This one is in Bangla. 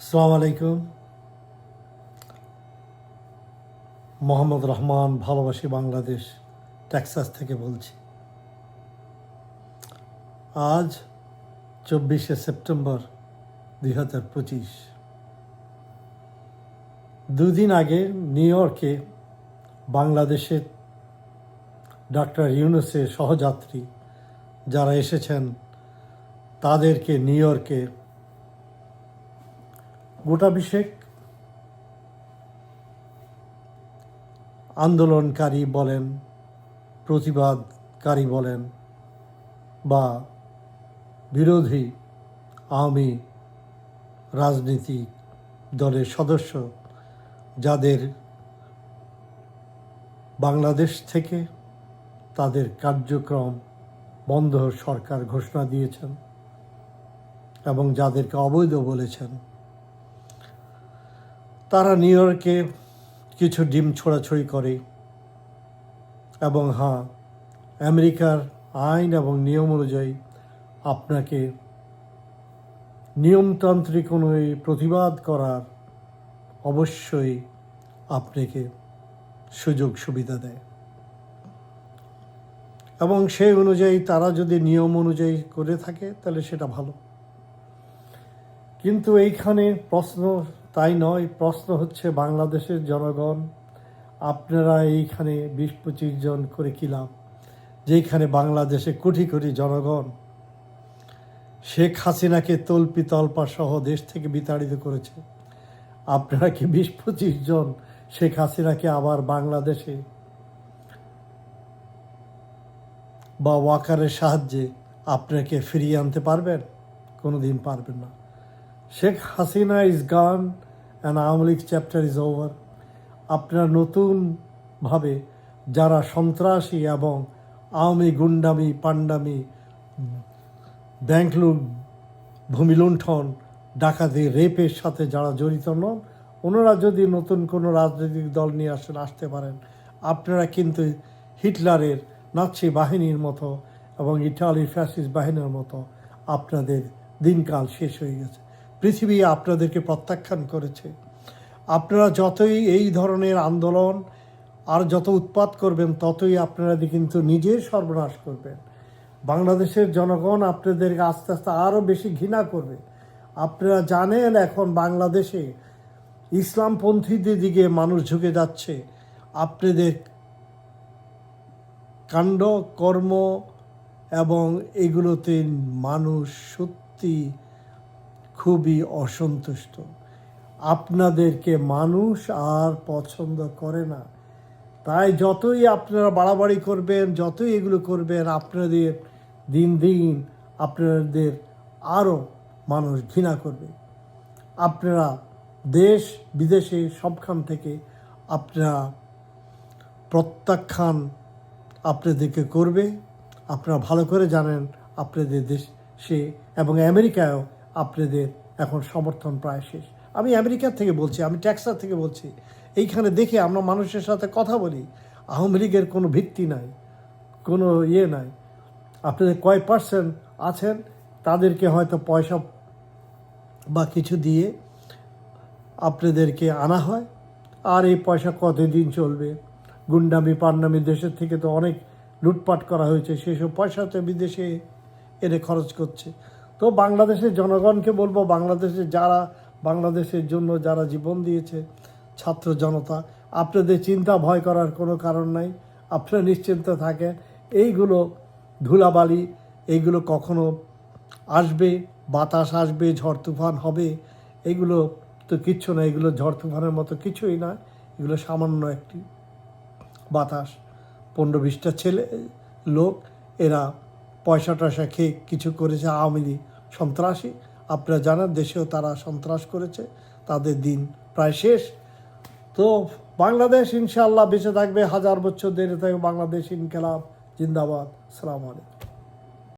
আসসালামু আলাইকুম। মোহাম্মদ রহমান ভালোবাসি বাংলাদেশ, টেক্সাস থেকে বলছি। আজ চব্বিশে সেপ্টেম্বর দুই হাজার পঁচিশ। দুদিন আগে নিউ ইয়র্কে বাংলাদেশের ডাক্তার ইউনুসের সহযাত্রী যারা এসেছেন তাদেরকে নিউ ইয়র্কে গোটাভিষেক আন্দোলনকারী বলেন, প্রতিবাদকারী বলেন বা বিরোধী আওয়ামী রাজনীতিক দলের সদস্য যাদের বাংলাদেশ থেকে তাদের কার্যক্রম বন্ধ সরকার ঘোষণা দিয়েছেন। এবং যাদেরকে অবৈধ বলেছেন, তারা নিউ ইয়র্কে কিছু ডিম ছোড়াছড়ি করে এবং হ্যাঁ আমেরিকার আইন এবং নিয়ম অনুযায়ী আপনাকে নিয়মতান্ত্রিক অনুযায়ী প্রতিবাদ করার অবশ্যই আপনাকে সুযোগ সুবিধা দেয়। এবং সেই অনুযায়ী তারা যদি নিয়ম অনুযায়ী করে থাকে, তাহলে সেটা ভালো। কিন্তু এইখানে প্রশ্ন তাই নয়, প্রশ্ন হচ্ছে বাংলাদেশের জনগণ, আপনারা এইখানে বিশ পঁচিশ জন করে কিলাম যেখানে বাংলাদেশে কোটি কোটি জনগণ, শেখ হাসিনাকে তল্পি তল্পা সহ দেশ থেকে বিতাড়িত করেছে। আপনারা কি বিশ পঁচিশ জন শেখ হাসিনাকে আবার বাংলাদেশে বা ওয়াকারের সাহায্যে আপনাকে ফিরিয়ে আনতে পারবেন? কোনো দিন পারবেন না। Sheikh Hasina is gone and Awami League chapter is over আপনার নতুনভাবে যারা সন্ত্রাসী এবং আওয়ামী গুন্ডামি পান্ডামি ব্যাংক লুট ভূমি লুণ্ঠন, ডাকাতি, রেপের সাথে যারা জড়িত নন, ওনারা যদি নতুন কোনো রাজনৈতিক দল নিয়ে আসেন, আসতে পারেন। আপনারা কিন্তু হিটলারের নাৎসি বাহিনীর মতো এবং ইটালির ফ্যাসিস বাহিনীর মতো আপনাদের দিনকাল শেষ হয়ে গেছে। পৃথিবী আপনাদেরকে প্রত্যাখ্যান করেছে। আপনারা যতই এই ধরনের আন্দোলন আর যত উৎপাত করবেন, ততই আপনারা কিন্তু নিজের সর্বনাশ করবেন। বাংলাদেশের জনগণ আপনাদেরকে আস্তে আস্তে আরও বেশি ঘৃণা করবে। আপনারা জানেন এখন বাংলাদেশে ইসলামপন্থীদের দিকে মানুষ ঝুঁকে যাচ্ছে। আপনাদের কাণ্ড, কর্ম এবং এগুলোতে মানুষ সত্যি খুবই অসন্তুষ্ট। আপনাদেরকে মানুষ আর পছন্দ করে না। তাই যতই আপনারা বাড়াবাড়ি করবেন, যতই এগুলো করবেন, আপনাদের দিন দিন আপনাদের আরও মানুষ ঘৃণা করবে। আপনারা দেশ বিদেশে সবখান থেকে আপনারা প্রত্যাখ্যান আপনাদেরকে করবে। আপনারা ভালো করে জানেন আপনাদের দেশে এবং আমেরিকায়ও আপনাদের এখন সমর্থন প্রায় শেষ। আমি আমেরিকা থেকে বলছি, আমি টেক্সাস থেকে বলছি, এইখানে দেখে আমরা মানুষের সাথে কথা বলি। আওয়ামী লীগের কোনো ভিত্তি নাই, কোনো ইয়ে নাই। আপনাদের কয় পার্সেন্ট আছেন, তাদেরকে হয়তো পয়সা বা কিছু দিয়ে আপনাদেরকে আনা হয়। আর এই পয়সা কতদিন চলবে? গুন্ডামি পান্ডামি দেশের থেকে তো অনেক লুটপাট করা হয়েছে, সেসব পয়সা তো বিদেশে এনে খরচ করছে। তো বাংলাদেশের জনগণকে বলব বাংলাদেশে যারা, বাংলাদেশের জন্য যারা জীবন দিয়েছে, ছাত্র জনতা, আপনাদের চিন্তা ভয় করার কোনো কারণ নাই, আপনারা নিশ্চিন্ত থাকেন, এইগুলো ধুলাবালি, এইগুলো কখনো আসবে, বাতাস আসবে, ঝড় তুফান হবে, এগুলো তো কিচ্ছু না, এগুলো ঝড় তুফানের মতো কিছুই না, এগুলো সামান্য একটি বাতাস। পনেরো বিশটা ছেলে, লোক, এরা পয়সা টয়সা খেয়ে কিছু করেছে আওয়ামী লীগ। সন্ত্রাসী। আপনারা জানার দেশেও তারা সন্ত্রাস করেছে, তাদের দিন প্রায় শেষ। তো বাংলাদেশ ইনশাআল্লাহ বেঁচে থাকবে, হাজার বছর দেরি থাকবে বাংলাদেশ ইনকালাব, জিন্দাবাদ। সালাম আলাইকুম।